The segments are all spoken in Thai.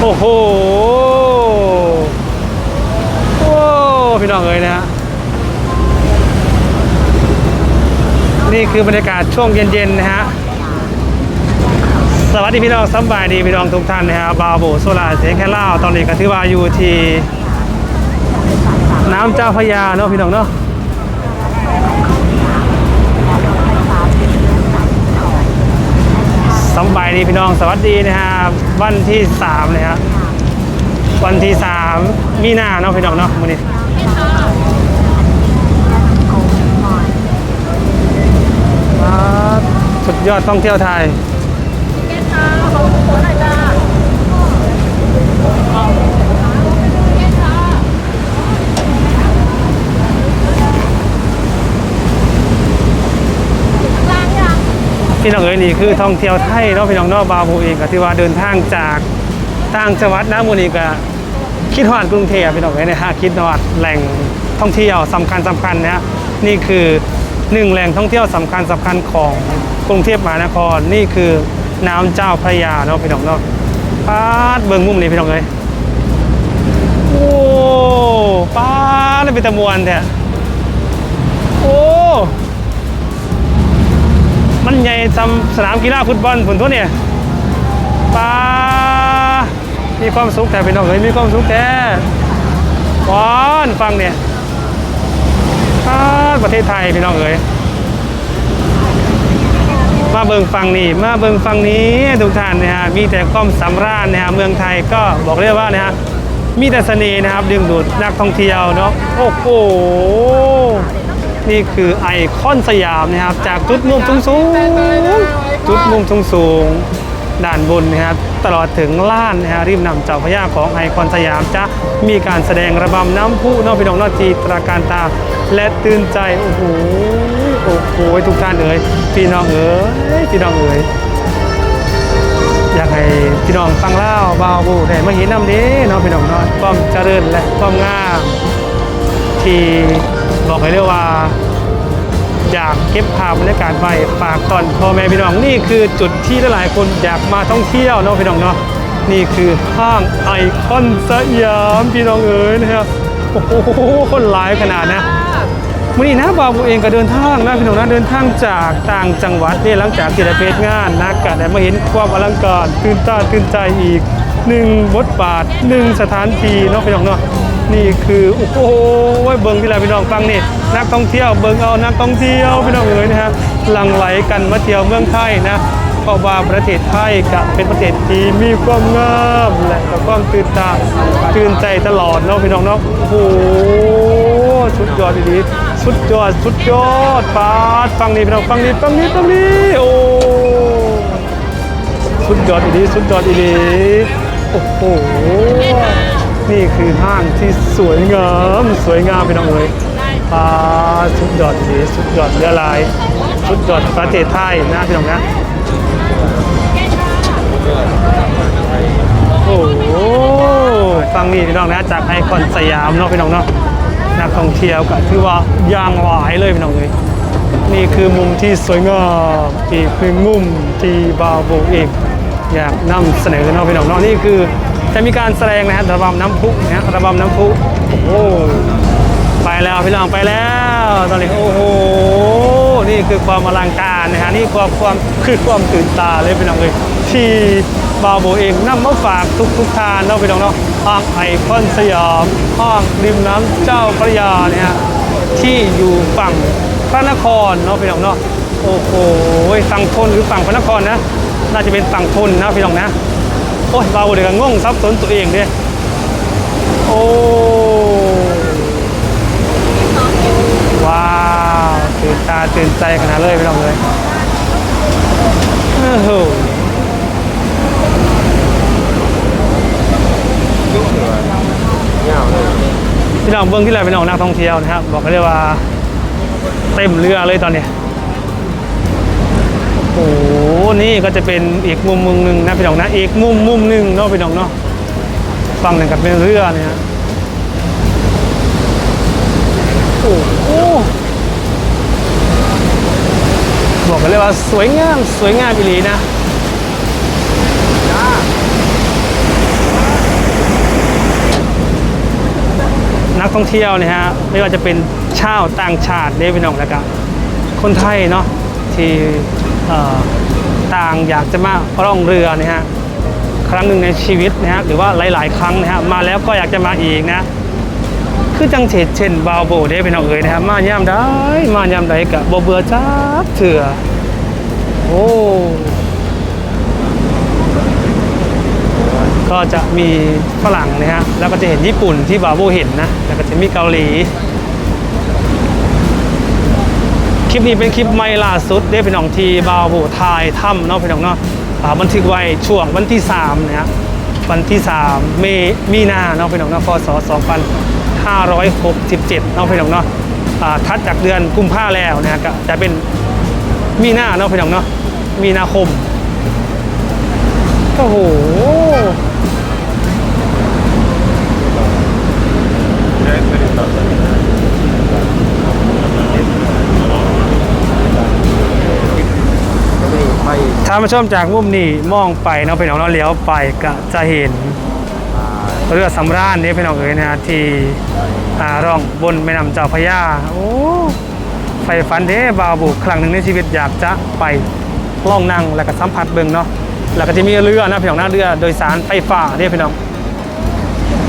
โอ้โหโอ้พี่น้องเอ๋ยนะฮะนี่คือบรรยากาศช่วงเย็นๆนะฮะสวัสดีพี่น้องสบายดีพี่น้องทุกท่านนะฮะบาวโบโซลาเสียงแค่เล่าตอนนี้ก็ถือว่าอยู่ที่น้ำเจ้าพระยาเนาะพี่น้องเนาะ สบายดีพี่น้องสวัสดีนะครับวันที่สามเลยครับวันที่สามมีหน้าเนาะพี่น้องเนาะมื้อนี้สุดยอดท่องเที่ยวไทย พี่น้องเอ๋ยนี่คือท่องเที่ยวไทยเนาะพี่น้องเนาะบาวโบเองก็ที่ว่าเดินทางจากต่างจังหวัดนะมูนี่ก็คิดฮอดกรุงเทพพี่น้องเอ๋ยนะฮะคิดฮอดแหล่งท่องเที่ยวสำคัญสำคัญนะนี่คือหนึ่งแหล่งท่องเที่ยวสำคัญสำคัญของกรุงเทพมหานครนี่คือน้ำเจ้าพระยาเนาะพี่น้องเนาะปาดเบิ่งมุมนี้พี่น้องเอ๋ยโอ้ปาดเลยเป็นตะมวนแท้โอ้ มันใหญ่ทำสนามกีฬาฟุตบอลผลตัวเนี่ยปลามีความสุขแต่เป็นน้องเอ้ยมีความสุขแต่วอนฟังเนี่ยปาประเทศไทยพี่น้องเอ้ยมาเบิงฟังนี่มาเบิงฟังนี้ทุกท่านนะฮะมีแต่ความสำราญนะฮะเมืองไทยก็บอกเลยว่านะฮะมีแต่เสน่ห์นะครับดึงดูดนักท่องเที่ยวเนาะโอ้โห นี่คือไอคอนสยามนะครับ จากจุดมุมสูงสูงๆจุดมุมสูงสูงๆด้านบนนะครับตลอดถึงล้านนะฮะริมน้ำเจ้าพระยาของไอคอนสยามจะมีการแสดงระบำน้ำพุนอกพี่น้องนอกทีตราการตา และตื่นใจโอ้โหโอ้โหทุกท่านเอ๋ยพี่น้องเอ๋ยพี่น้องเอ๋ยอยากให้พี่น้องฟังเล่าเบาบูได้มาเห็นน้ำนี้เนาะพี่น้องเนาะความเจริญและความงามที่ บอกให้เรียกว่า อยากเก็บภาพบรรยากาศไว้ฝากตอนพ่อแม่พี่น้องนี่คือจุดที่หลายๆคนอยากมาท่องเที่ยวเนาะพี่น้องเนาะนี่คือห้างไอคอนสยามพี่น้องเอ๋ยนะครับโอ้โหคนหลายขนาดนะวันนี้นะบาวบูเองก็เดินทางนะพี่น้องนะเดินทางจากต่างจังหวัดเนี่ยหลังจากที่ได้เพจงานนะก็ได้มาเห็นความอลังการตื่นตาตื่นใจอีก หนึ่งบทบาทหนึ่งสถานที่เนาะพี่น้องเนาะนี่คือโอ้โหเบิ่งที่ไรพี่น้องฟังนี่นักท่องเที่ยวเบิ่งเอานักท่องเที่ยวพี่น้องเอ๋ยนะฮะหลั่งไหลกันมาเที่ยวเมืองไทยนะเพราะว่าประเทศไทยก็เป็นประเทศที่มีความงามและก็ความตื่นตาตื่นใจตลอดเนาะพี่น้องเนาะโอ้โหสุดยอดดีๆสุดยอดสุดยอดปาดฟังนี่พี่น้องฟังนี่ฟังนี่ฟังนี่โอ้สุดยอดดีสุดยอดดี โอ้โห นี่คือห้างที่สวยงาม สวยงามพี่น้องเอ๋ยปลาสุดยอดดีสุดยอดเรือลาย สุดยอดประเทศไทยนะพี่น้องนะ โอ้โหฟังนี่พี่น้องนะจากไอคอนสยามเนาะพี่น้องเนาะนักท่องเที่ยวก็ถือว่ายางหลายเลยพี่น้องเลยนี่คือมุมที่สวยงามอีกหนึ่งมุมที่บาโบเอง อยากนำเสนอเนาะพี่น้องเนาะนี่คือจะมีการแสดงนะฮะระบำน้ำพุนะฮะระบำน้ำพุโอ้โหไปแล้วพี่น้องไปแล้วตอนนี้โอ้โหนี่คือความอลังการนะฮะนี่ความความคือความตื่นตาเลยพี่น้องเลยที่บาโบเองนำมาฝากทุกทุกทานเนาะพี่น้องเนาะห้างไอคอนสยามห้างริมน้ำเจ้าพระยาเนี่ยฮะที่อยู่ฝั่งพระนครเนาะพี่น้องเนาะโอ้โหฝั่งทนหรือฝั่งพระนครนะ น่าจะเป็นฝั่งทนนะพี่น้องนะ โอ้ยเราเดี๋ยวก็งงซับสนตัวเองดิโอ้ว้าวตื่นตาตื่นใจขนาดเลยพี่น้องเลยโอ้โหพี่น้องเบื้องที่ไรพี่น้องนักท่องเที่ยวนะครับ บอกกันเลยว่าเต็มเรือเลยตอนนี้ โอ้นี่ก็จะเป็นอีกมุมมุมหนึ่งนะพี่น้องนะอีกมุมมุมหนึ่งเนาะพี่น้องเนาะฝั่งหนึ่งกับเป็นเรือเนี่ยโอ้โหบอกกันเลยว่าสวยงามสวยงามอีหลีนะนักท่องเที่ยวนะฮะไม่ว่าจะเป็นชาวต่างชาติได้พี่น้องแล้วก็คนไทยเนาะที่ ต่างอยากจะมาร่องเรือนะฮะครั้งหนึ่งในชีวิตนะฮะหรือว่าหลาย ๆ ครั้งนะฮะมาแล้วก็อยากจะมาอีกนะคือจังเฉดเช่นบาวโบเด้พี่น้องเอ๋ยนะครับมาย่ามได้มาย่ามใดกะบ่เบื่อจักเถื่อโอ้ก็จะมีฝรั่งนะฮะแล้วก็จะเห็นญี่ปุ่นที่บาวโบเห็นนะแล้วก็จะมีเกาหลี คลิปนี้เป็นคลิปใหม่ล่าสุดได้เป็นของทีบาวบถ่ายถ้ำเนาะพี่น้องเนาะบันทึกไว้ช่วงวันที่3นะฮะวันที่ 3 เมมีนาเนาะพี่น้องเนาะพศ2567เนาะพี่น้องเนาะอ่าทัดจากเดือนกุมภาแล้วนะฮะก็จะเป็นมีนาเนาะพี่น้องเนาะมีนาคมโอ้โห ไป ถ้ามาชมจากมุมนี้มองไปเนาะพี่น้องเราะเลี้ยวไปก็จะเห็นเรือสำราญนี่พี่น้องเอ๋ยนะที่ร่องบนแม่น้ำเจ้าพระยาโอ้ไฟฟันเด้บาวบุครั้งหนึ่งในชีวิตอยากจะไปล่องนั่งแล้วก็สัมผัสเบิ่งเนาะแล้วก็จะมีเรือนะพี่น้องนะเรือโดยสารไฟฟ้าเนี่ยพี่น้อง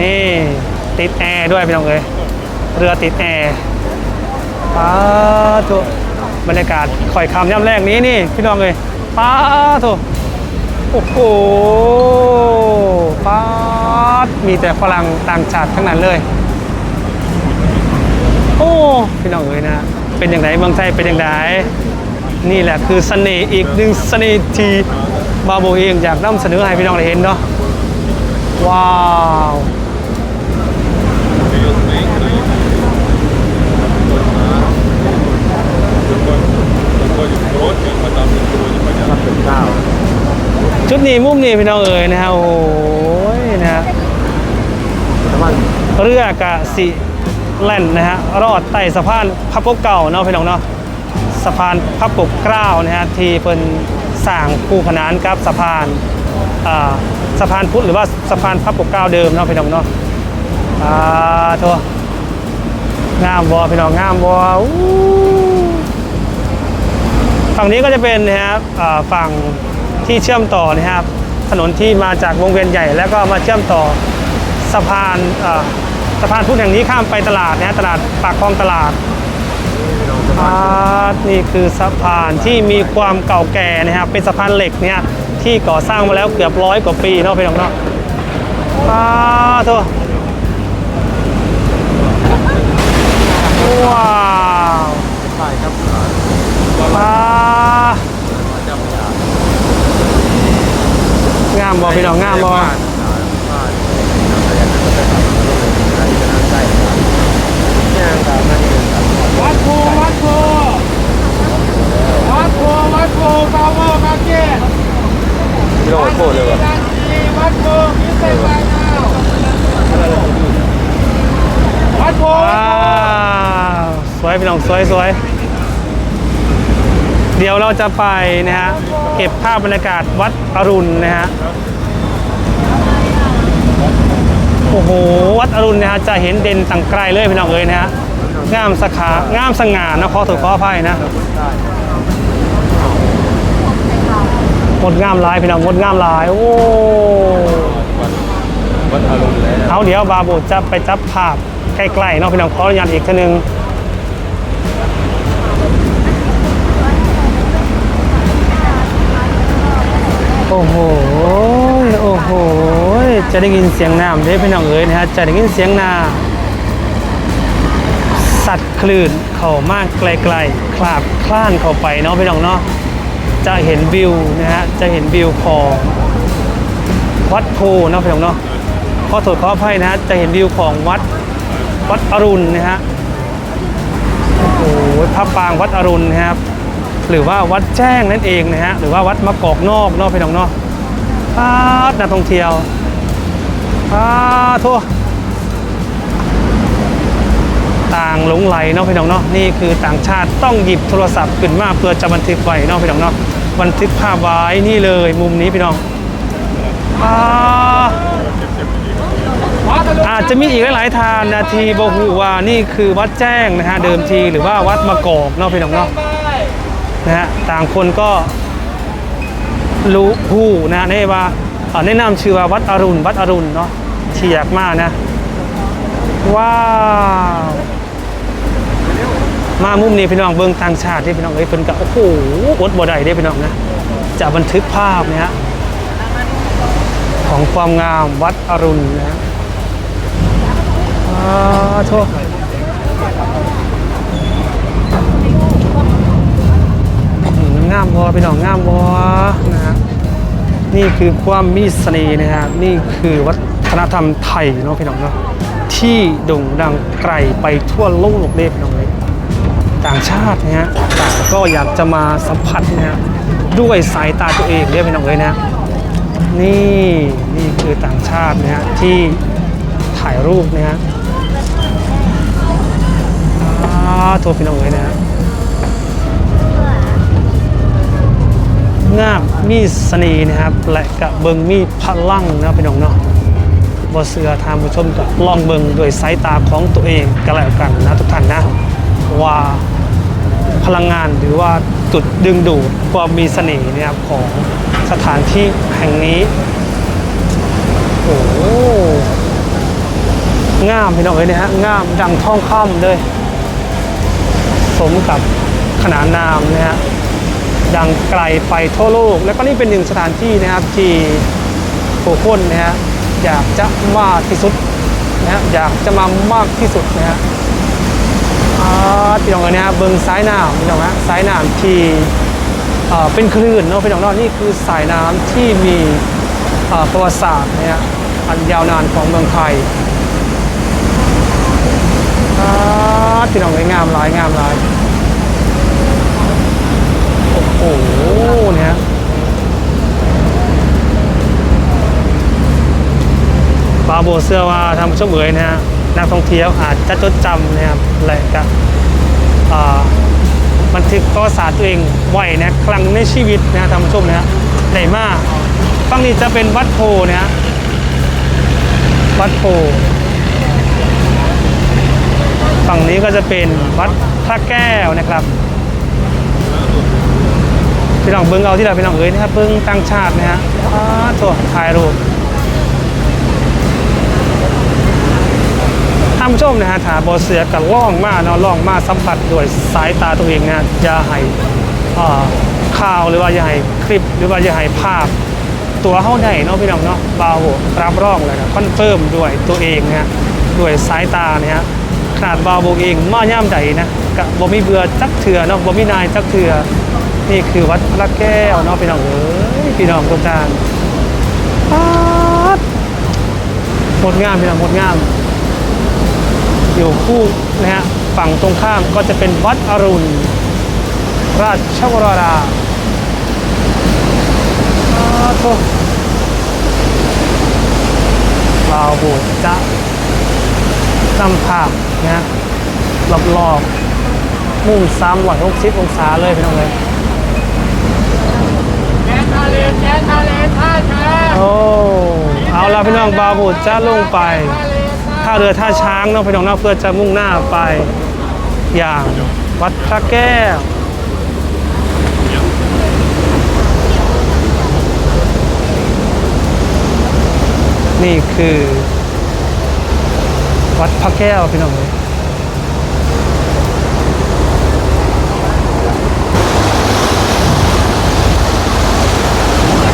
นี่ติดแอร์ด้วยพี่น้องเอ๋ยเรือติดแอร์ป้าตัวบรรยากาศค่อยคำย่ำแรกนี้นี่พี่น้องเอ๋ย ป้าตัวโอ้โหปาดมีแต่ฝรั่งต่างชาติทั้งนั้นเลย โอ้พี่น้องเอ๋ยนะเป็นอย่างไรเมืองไทยเป็นอย่างไรนี่แหละคือเสน่ห์อีกหนึ่งเสน่ห์ที่บาโบเองอยากนำเสนอให้พี่น้องได้เห็นเนาะว้าว รับเป็นเก้าจุดนี้มุมนี้พี่น้องเอ๋ยนะฮะโอ้ยนะฮะแต่ว่าเรือกะสิแล่นนะฮะรอดไต่สะพานพับปกเก่าเนาะพี่น้องเนาะสะพานพับปกเกล้านะฮะที่เป็นสร้างคู่ขนานกับสะพานอ่าสะพานพุทธหรือว่าสะพานพับปกเกล้าเดิมเนาะพี่น้องเนาะอ่าทัวงามบอพี่น้องงามบออู้ ฝั่งนี้ก็จะเป็นนะครับฝั่งที่เชื่อมต่อนะครับ ถนนที่มาจากวงเวียนใหญ่ แล้วก็มาเชื่อมต่อสะพานสะพานพุทธแห่งนี้ข้ามไปตลาดนะตลาดปากคลองตลาดนี่คือสะพานที่มีความเก่าแก่นะครับเป็นสะพานเหล็กเนี่ยที่ก่อสร้างมาแล้วเกือบร้อยกว่าปีเนาะพี่น้องเนาะอ่าโทว้าว ใช่ครับอ่างามบอพี่น้องงามบอ วัดโพวัดโพวัดโพวัดโพกาวโมกาเกต พี่โรดโคตรเลยว่ะ นาทีวัดโพพิเศษไปแล้ววัดโพ ว้าวสวยพี่น้องสวยสวย เดี๋ยวเราจะไปนะฮะเก็บภาพบรรยากาศวัดอรุณนะฮะโอ้โหวัดอรุณนะฮะจะเห็นเด่นต่างไกลเลยพี่น้องเอ๋ยนะฮะงามสขางามสง่านะขอถูกขออภัยนะงดงามหลายพี่น้องงดงามหลายโอ้วัดอารมณ์แล้วเอาเดี๋ยวบาบูจะไปจับภาพใกล้ๆเนาะพี่น้องขออนุญาตอีกทีหนึง อ้โห โอ้โห จะได้ยินเสียงน้ำเด้พี่น้องเอ๋ยนะฮะ จะได้ยินเสียงน้ำสัตว์คลื่นเข้ามากไกลๆคลาบคล้านเข้าไปเนาะพี่น้องเนาะ จะเห็นวิวนะฮะ จะเห็นวิวของวัดโพเนาะพี่น้องเนาะขอโทษขออภัยนะฮะ จะเห็นวิวของวัดวัดอรุณนะฮะ โอ้โหพระปรางวัดอรุณนะครับ หรือว่าวัดแจ้งนั่นเองนะฮะหรือว่าวัดมะกอกนอกนอกพี่น้องเนาะพาดนักท่องเที่ยวพาทั่วต่างหลงไหลเนาะพี่น้องเนาะนี่คือต่างชาติต้องหยิบโทรศัพท์ขึ้นมาเพื่อจะบันทึกไว้เนาะพี่น้องเนาะบันทึกภาพไว้นี่เลยมุมนี้พี่น้องอาอาจจะมีอีกหลายๆทานนาทีบฮูว่านี่คือวัดแจ้งนะฮะเดิมทีหรือว่าวัดมะกอกเนาะพี่น้องเนาะ นะฮะต่างคนก็รู้ผู้นะในว่าแนะนำชื่อว่าวัดอรุณวัดอรุณเนาะที่อยากมากนะว้าวมามุมนี้พี่น้องเบิ่งต่างชาติที่พี่น้องเอ้ยเพิ่นก็โอ้โหอดบ่ได้เด้พี่น้องนะจะบันทึกภาพเนี่ยฮะของความงามวัดอรุณนะฮะอ่าโทษ งามบ่พี่น้องงามบ่นะฮะนี่คือความมีเสน่ห์นะฮะนี่คือวัฒนธรรมไทยเนาะพี่น้องเนาะที่โด่งดังไกลไปทั่วโลกเลยพี่น้องเลยต่างชาตินะฮะต่างก็อยากจะมาสัมผัสนะฮะด้วยสายตาตัวเองเรียกพี่น้องเลยนะนี่นี่คือต่างชาตินะฮะที่ถ่ายรูปนะฮะอ่าตัวพี่น้องเลยนะฮะ งามมีเสน่ห์นะครับ และกะเบิงมีพลังนะพี่น้องเนาะบ่เสือทานผู้ชมก็ลองเบิงด้วยสายตาของตัวเองก็แล้วกันนะทุกท่านนะว่าพลังงานหรือว่าจุดดึงดูดความมีเสน่ห์นะครับของสถานที่แห่งนี้โอ้หงามพี่น้องเอ้ยนี่ยฮะงามดังท่องค่ำเลย สมกับขนานนามนะฮะ ดังไกลไปทั่วโลก แล้วก็นี่เป็นหนึ่งสถานที่นะครับที่ผู้คนนะฮะอยากจะมากที่สุดนะฮะอยากจะมามากที่สุดนะฮะพี่น้องอันนี้เบิ้งซ้ายน้ำพี่น้องฮะซ้ายน้ำที่เป็นคลื่นเนาะพี่น้องเนาะนี่คือสายน้ำที่มีประวัติศาสตร์นะฮะอันยาวนานของเมืองไทยพี่น้องงามหลายงามหลาย โอ้โหเนี่ยบาโบเสื้อว่าทำช่วเอ๋ยนะฮะนักท่องเที่ยวอาจจะจดจำนะครับและก็อ่าบันทึกประวัติศาสตร์ตัวเองไหวนะครั้งในชีวิตนะท่านผู้ชมนะฮะได้มากฝั่งนี้จะเป็นวัดโพนะฮะวัดโพฝั่งนี้ก็จะเป็นวัดพระแก้วนะครับ พี่น้องเบิ้งเอาที่เราพี่น้องเอ๋ยนะครับเบิ้งต่างชาตินะฮะอ้าโถถ่ายรูปท่านผู้ชมนะฮะถาบอเสือกับล่องมาเนาะล่องมาสัมผัสด้วยสายตาตัวเองนะอย่าให้ข่าวหรือว่าอย่าให้คลิปหรือว่าอย่าให้ภาพ ตัวเข้าได้เนาะพี่น้องเนาะบาวรับรองเลยครับคอนเฟิร์มด้วยตัวเองนะด้วยสายตาเนี่ยฮะขนาดบาวโบเองมาย่ามใดนะกะบ่มีเบื่อจักเถื่อเนาะบ่มีนายจักเถื่อ นี่คือวัดพระแก้วเนาะพี่น้องเอ้ยพี่น้องทุกท่านป๊าดหมดงามพี่น้องหมดงาม อยู่คู่นะฮะฝั่งตรงข้ามก็จะเป็นวัดอรุณ ราชวรารามอ้าวโถ่ลาวโบสถ์จะนำภาพนะฮะรอบๆมุม360องศาเลยพี่น้องเลย แกนทาเลนแกนทาเลนท่าแชร์ โอ้ เอาละพี่น้องบาบูดจะลงไปท่าเรือท่าช้างน้องพี่น้องน้าเพื่อจะมุ่งหน้าไปอย่างวัดพระแก้วนี่คือ วัดพระแก้วพี่น้องเลย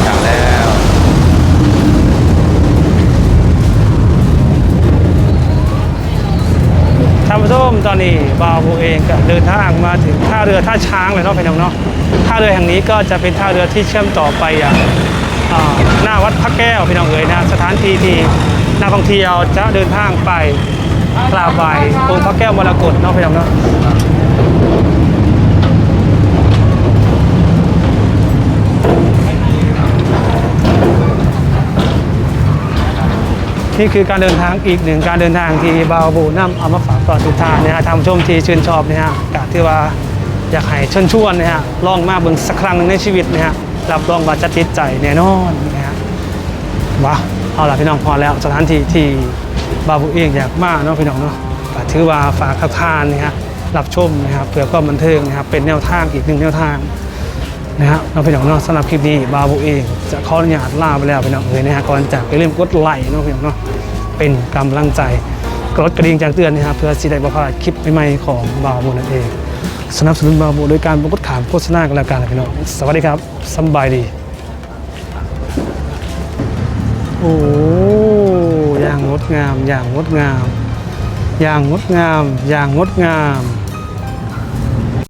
จากแล้ว ท่านผู้ชมตอนนี้ บาวโบเองก็เดินทางมาถึงท่าเรือท่าช้างเลยเนาะพี่น้องเนาะท่าเรือแห่งนี้ก็จะเป็นท่าเรือที่เชื่อมต่อไปอย่างหน้าวัดพระแก้วพี่น้องเอ๋ยนะสถานที่ที่นักท่องเที่ยวจะเดินทางไปกราบไหว้องค์พระแก้วมรกตเนาะพี่น้องเนาะ นี่คือการเดินทางอีกหนึ่งการเดินทางที่บาวบูนํเอามาฝากต่อทุกท่านนะฮะท่านผู้ชมที่ชื่นชอบนะฮะกะที่ว่าอยากให้เชิญชวนนะฮะลองมาเบิ่งสักครั้งหนึ่งในชีวิตนะฮะรับรองว่าจะติดใจแน่นอนนะฮะว้าเอาล่ะพี่น้องพอแล้วสถานที่ที่บาบูเองอยากมาเนาะพี่น้องเนาะก็ถือว่าฝากทานนะฮะรับชมนะครับเพื่อความบันเทิงนะครับเป็นแนวทางอีกหนึ่งแนวทาง นะฮะเราพี่น้องเนาะสำหรับคลิปนี้บาบูเองจะขออนุญาตลาไปแล้วพี่น้องเลยนะฮะก่อนจากไปเริ่มกดไลค์เนาะพี่น้องเนาะเป็นกำลังใจกดกระดิ่งแจ้งเตือนนะครับเพื่อสิได้บ่พลาดคลิปใหม่ๆของบาบูนั่นเอง สนับสนุนบาบูโดยการบกดขามโฆษณากันแล้วกันนะพี่น้องสวัสดีครับสบายดีโอ้อย่างงดงาม อย่างงดงาม อย่างงดงาม อย่างงดงาม